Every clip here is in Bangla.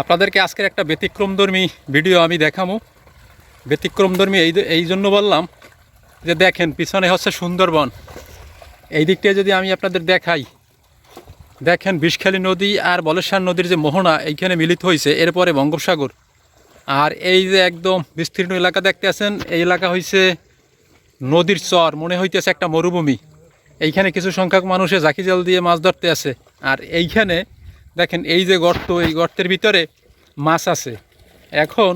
আপনাদেরকে আজকের একটা ব্যতিক্রমধর্মী ভিডিও আমি দেখাবো ব্যতিক্রমধর্মী এই এই জন্য বললাম যে দেখেন, পিছনে হচ্ছে সুন্দরবন। এই দিকটায় যদি আমি আপনাদের দেখাই, দেখেন বিষখালী নদী আর বলেশ্বর নদীর যে মোহনা এইখানে মিলিত হয়েছে, এরপরে বঙ্গোপসাগর। আর এই যে একদম বিস্তীর্ণ এলাকা দেখতে আছেন এই এলাকা হয়েছে নদীর চর, মনে হইতেছে একটা মরুভূমি। এইখানে কিছু সংখ্যক মানুষে জাকি জাল দিয়ে মাছ ধরতে আছে আর এইখানে দেখেন, এই যে গর্ত, এই গর্তের ভিতরে মাছ আছে। এখন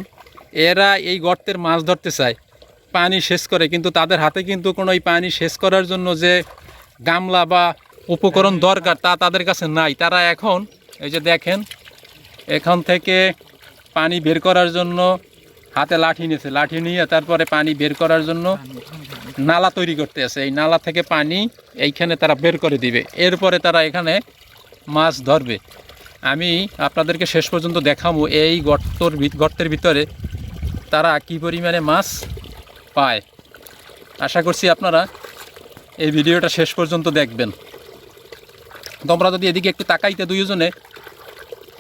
এরা এই গর্তের মাছ ধরতে চায়, পানি শেষ করে, কিন্তু তাদের হাতে কিন্তু কোনো এই পানি শেষ করার জন্য যে গামলা বা উপকরণ দরকার তা তাদের কাছে নাই। তারা এখন, এই যে দেখেন, এখান থেকে পানি বের করার জন্য হাতে লাঠি নিয়েছে। লাঠি নিয়ে তারপরে পানি বের করার জন্য নালা তৈরি করতে আছে। এই নালা থেকে পানি এইখানে তারা বের করে দিবে। এরপরে তারা এখানে মাছ ধরবে। আমি আপনাদেরকে শেষ পর্যন্ত দেখাবো এই গর্তর গর্তের ভিতরে তারা কি পরিমাণে মাছ পায়। আশা করছি আপনারা এই ভিডিওটা শেষ পর্যন্ত দেখবেন। তোমরা যদি এদিকে একটু তাকাইতে দুইজনে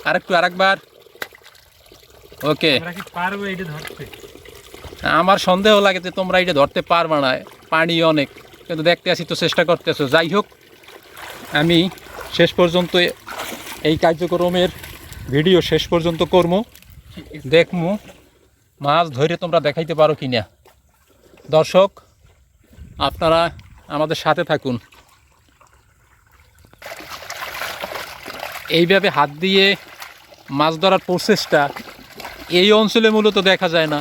আরেকটু আরেকবার। ওকে। আমার সন্দেহ লাগে যে তোমরা এটা ধরতে পারবে না পানি অনেক। কিন্তু দেখতে আসি তো চেষ্টা করতেছো। যাই হোক আমি শেষ পর্যন্ত এই কার্যক্রমের ভিডিও শেষ পর্যন্ত করব দেখমু, মাছ ধরে তোমরা দেখাইতে পারো কি না দর্শক, আপনারা আমাদের সাথে থাকুন। এইভাবে হাত দিয়ে মাছ ধরার প্রসেসটা এই অঞ্চলে মূলত দেখা যায় না।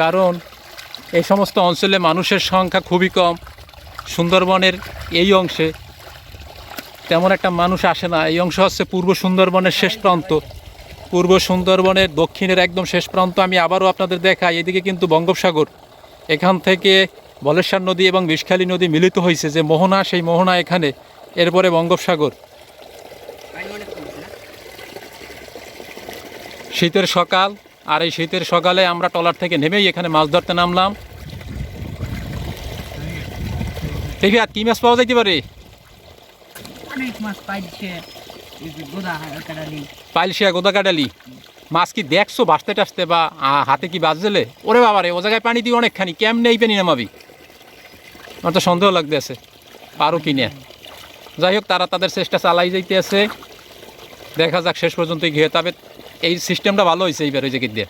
কারণ, এই সমস্ত অঞ্চলে মানুষের সংখ্যা খুবই কম। সুন্দরবনের এই অংশে তেমন একটা মানুষ আসে না। এই অংশ হচ্ছে পূর্ব সুন্দরবনের শেষ প্রান্ত। পূর্ব সুন্দরবনের দক্ষিণের একদম শেষ প্রান্ত আমি আবারও আপনাদের দেখাই। এদিকে কিন্তু বঙ্গোপসাগর। এখান থেকে বলেশ্বর নদী এবং বিষখালী নদী মিলিত হয়েছে যে মোহনা, সেই মোহনা এখানে। এরপরে বঙ্গোপসাগর। শীতের সকাল। আর এই শীতের সকালে আমরা টলার থেকে নেমেই এখানে মাছ ধরতে নামলাম। দেখি আর কি মাছ পাওয়া যাইতে পারে? অনেক মাছ পাইছে। গোদা কাটালি। পাইলশিয়া গোদা কাটালি। মাছ কি দেখছ বাঁচতে টাসতে বা হাতে কি বাজলে? ওরে বাবা রে ও জায়গায় পানি দিয়ে অনেকখানি কেমনে এই পানি নামাবি? আমার তো সন্দেহ লাগতে আছে পারো কি না? যাই হোক তারা তাদের চেষ্টা চালাই যাইতে আছে দেখা যাক শেষ পর্যন্ত গিয়ে তবে এই সিস্টেমটা ভালো হয়েছে এইবার ওই জায়গা দিয়ে।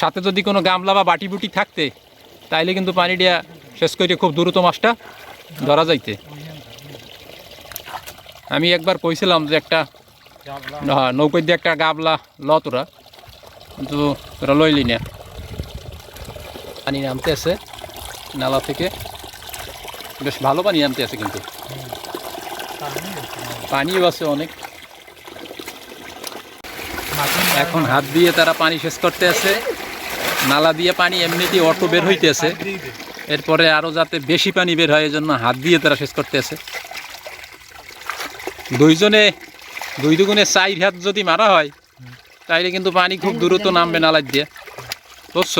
সাথে যদি কোনো গামলা বা বাটি বুটি থাকতে তাইলে কিন্তু পানি দিয়া শেষ করে খুব দ্রুত মাছটা ধরা যাইতে। আমি একবার কইছিলাম যে একটা হ্যাঁ, নৌকোর দিয়ে একটা গাবলা ল তোরা কিন্তু তোরা লইলি না। পানি নামতে আছে নালা থেকে। বেশ ভালো পানি নামতে আছে কিন্তু। পানিও আছে অনেক। এখন হাত দিয়ে তারা পানি শেষ করতে আছে। নালা দিয়ে পানি এমনিতেই অটো বের হইতেছে এরপরে আরও যাতে বেশি পানি বের হয় এজন্য হাত দিয়ে তারা শেষ করতেছে দুইজনে দুই দুগুণে চার হাত যদি মারা হয় তাইলে কিন্তু পানি খুব দ্রুত নামবে নালার দিয়ে বুঝছ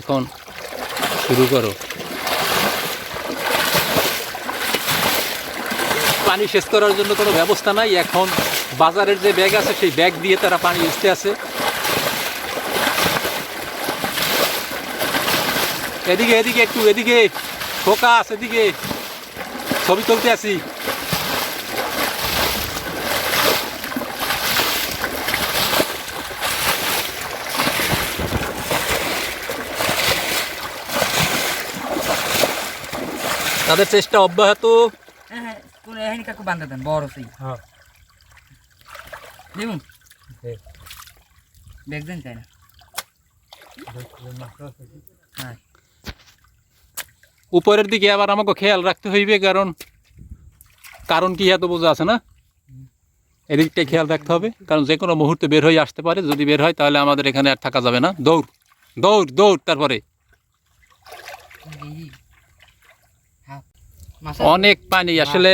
এখন শুরু করো। পানি শেষ করার জন্য কোনো ব্যবস্থা নাই। এখন বাজারের যে ব্যাগ আছে, সেই ব্যাগ দিয়ে তারা পানি উঠতে আছে। এদিকে এদিকে একটু, এদিকে, ফোকাস, এদিকে। ছবি তুলতে আছি। তাদের চেষ্টা অব্যাহত। হ্যাঁ হ্যাঁ এখানে কাকু বান্ধা দেন বড় সেই হ্যাঁ। দেখুন। না। উপরের দিকে আবার আমাকে খেয়াল রাখতে হইবে কারণ কারণ কি এত বোঝা আছে না? এদিকটাই খেয়াল রাখতে হবে কারণ যে কোনো মুহূর্তে বের হয়ে আসতে পারে যদি বের হয় তাহলে আমাদের এখানে আর থাকা যাবে না। দৌড় দৌড় দৌড় তারপরে। অনেক পানি আসলে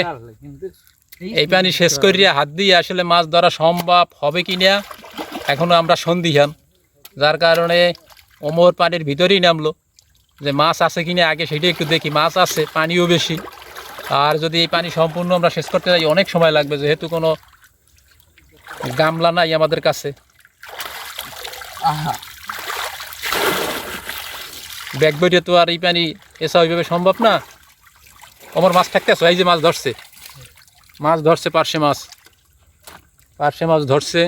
এই পানি শেষ করিয়া হাত দিয়ে আসলে মাছ ধরা সম্ভব হবে কি না এখনও আমরা সন্দিহান। যার কারণে ওমর পানির ভিতরেই নামলো। যে মাছ আছে কি না আগে সেটা একটু দেখি। মাছ আছে পানিও বেশি। আর যদি এই পানি সম্পূর্ণ আমরা শেষ করতে যাই অনেক সময় লাগবে। যেহেতু কোনো গামলা নাই আমাদের কাছে। ব্যাগ বইটে তো আর এই পানি এসা ওইভাবে সম্ভব না। আমার মাছ থাকতে আসো এই যে মাছ ধরছে। মাছ ধরছে পার্শে মাছ। পার্শে মাছ ধরছে।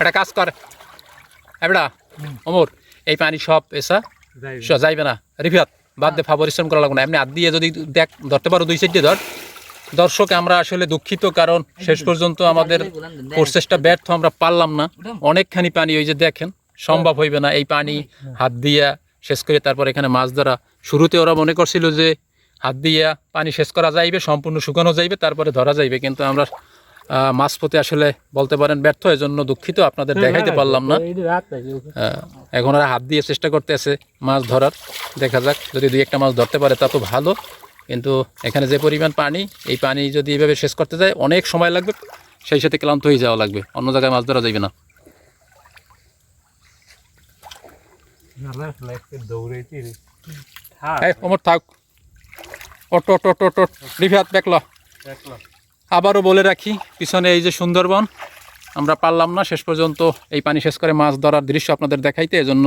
একটা কাজ কর। এবড়া অমর এই পানি সব এসা যাইবে। না। রিফিয়াত বাদ দে পরিশ্রম করা লাগবে না। এমনি হাত দিয়ে যদি দেখ ধরতে পারো দুই সাইডে ধর। দর্শক আমরা আসলে দুঃখিত কারণ শেষ পর্যন্ত আমাদের প্রচেষ্টা ব্যর্থ আমরা পারলাম না। অনেকখানি পানি ওই যে দেখেন সম্ভব হইবে না। এই পানি হাত দিয়া শেষ করে তারপর এখানে মাছ ধরা। শুরুতে ওরা মনে করছিল যে হাত দিয়া পানি শেষ করা যাইবে সম্পূর্ণ শুকানো যাইবে তারপরে ধরা যাইবে। কিন্তু আমরা মাছ পথে আসলে বলতে পারেন ব্যর্থ এজন্য দুঃখিত আপনাদের দেখাইতে পারলাম না। এখন ওরা হাত দিয়ে চেষ্টা করতে আছে মাছ ধরার। দেখা যাক যদি দুই একটা মাছ ধরতে পারে তা তো ভালো। কিন্তু এখানে যে পরিমাণ পানি এই পানি যদি এভাবে শেষ করতে যায় অনেক সময় লাগবে সেই সাথে ক্লান্ত হয়ে যাওয়া লাগবে। অন্য জায়গায় মাছ ধরা যাবে না। এই থাক। অটো অটো অটো অটো আবারও বলে রাখি পিছনে এই যে সুন্দরবন আমরা পারলাম না শেষ পর্যন্ত এই পানি শেষ করে মাছ ধরার দৃশ্য আপনাদের দেখাইতে এজন্য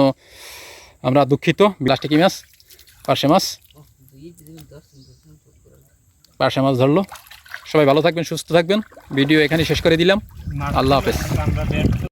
আমরা দুঃখিত। প্লাস্টিকি মাছ পার্শে মাছ। পার্শে মাছ ধরলো। সবাই ভালো থাকবেন সুস্থ থাকবেন। ভিডিও এখানে শেষ করে দিলাম। আল্লাহ হাফেজ।